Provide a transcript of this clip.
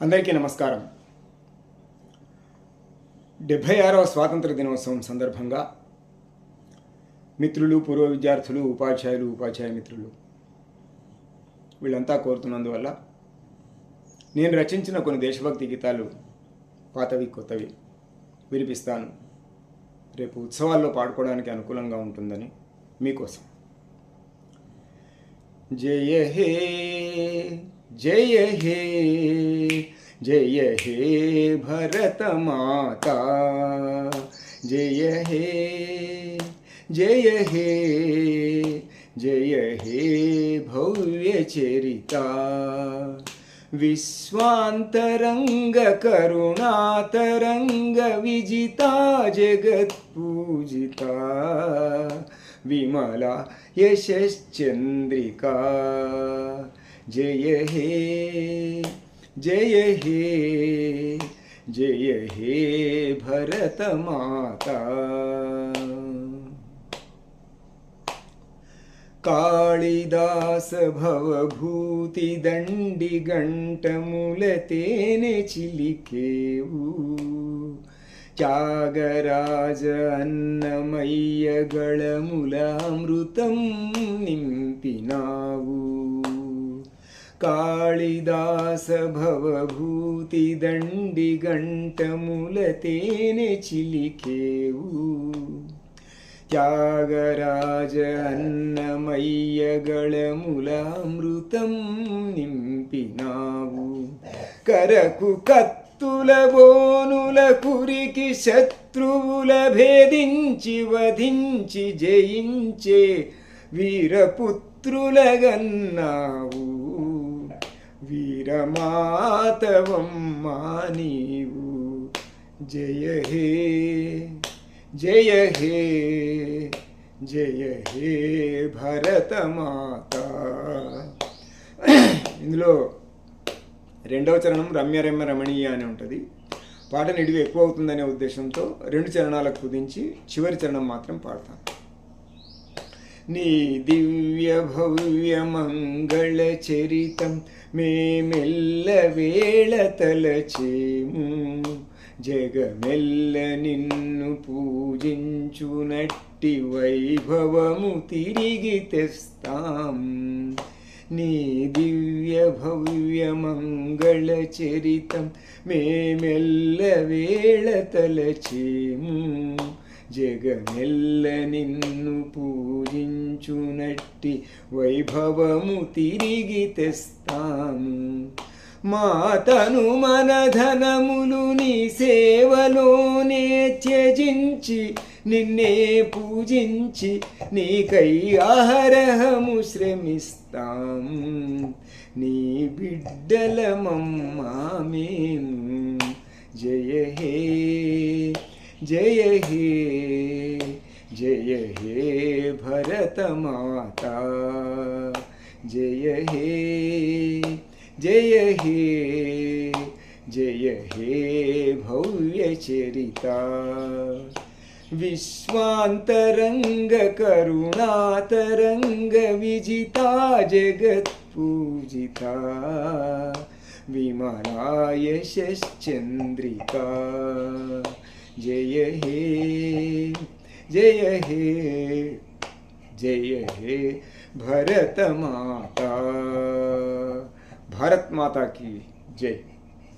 అందరికీ నమస్కారం. డెబ్భై ఆరవ స్వాతంత్ర దినోత్సవం సందర్భంగా మిత్రులు పూర్వ విద్యార్థులు ఉపాధ్యాయులు ఉపాధ్యాయ మిత్రులు వీళ్ళంతా కోరుతున్నందువల్ల నేను రచించిన కొన్ని దేశభక్తి గీతాలు పాతవి కొత్తవి వినిపిస్తాను. రేపు ఉత్సవాల్లో పాడుకోవడానికి అనుకూలంగా ఉంటుందని మీకోసం. జయ హే జయ హే जय हे भरत माता, जय हे जय हे जय हे भव्य चरिता। विश्वातरंगकुणातरंग विजिता जगत्पूजिता विमला यशश्चंद्रिका, जय हे जय हे जय हे भरतमाता कालिदासभवभूतिदण्डिघण्टमुलतेन चिलिकेव। त्यागराजन्नमय्यगळमुलामृतं निम् पिनावु భవభూతి దండి గంటముల తేనె చిలికేవు త్యాగరాజ అన్నమయ్యగళములామృతం నింపినావు కరకు కత్తుల బోనుల కురికి శత్రువుల భేదించి వధించి జయించే వీరపుత్రులగన్నావు వీరమాతవమ్మా నీవు. జయ హే జయ హే జయ హే భరతమాత. ఇందులో రెండవ చరణం రమ్య రమ్య రమణీయ అని ఉంటుంది. పాట నిడివి ఎక్కువ అవుతుందనే ఉద్దేశంతో రెండు చరణాలకు కుదించి చివరి చరణం మాత్రం పాడతాను నీ దివ్య భవ్య మంగళ చరితం మేమెల్ల వేళ తలచేము. జగమెల్ల నిన్ను పూజించునట్టి వైభవము తిరిగి తెస్తాం. నీ దివ్య భవ్య మంగళ చరితం మేమెల్ల వేళ తలచేము. జగమెల్ల నిన్ను పూజించునట్టి వైభవము తిరిగి తెస్తాము మాతను మన ధనములు నీ సేవలోనే త్యజించి నిన్నే పూజించి నీకై ఆహరహము శ్రమిస్తాం నీ బిడ్డలమమ్మా మేము. జయ హే. जय हे जय हे भरत माता। जय हे जय हे जय हे भव्य चरिता। भव्यचरिता विजिता जगत्पूजिता विमला यशश्चन्द्रिका जय हे जय हे जय हे भरत माता। भरत माता की जय।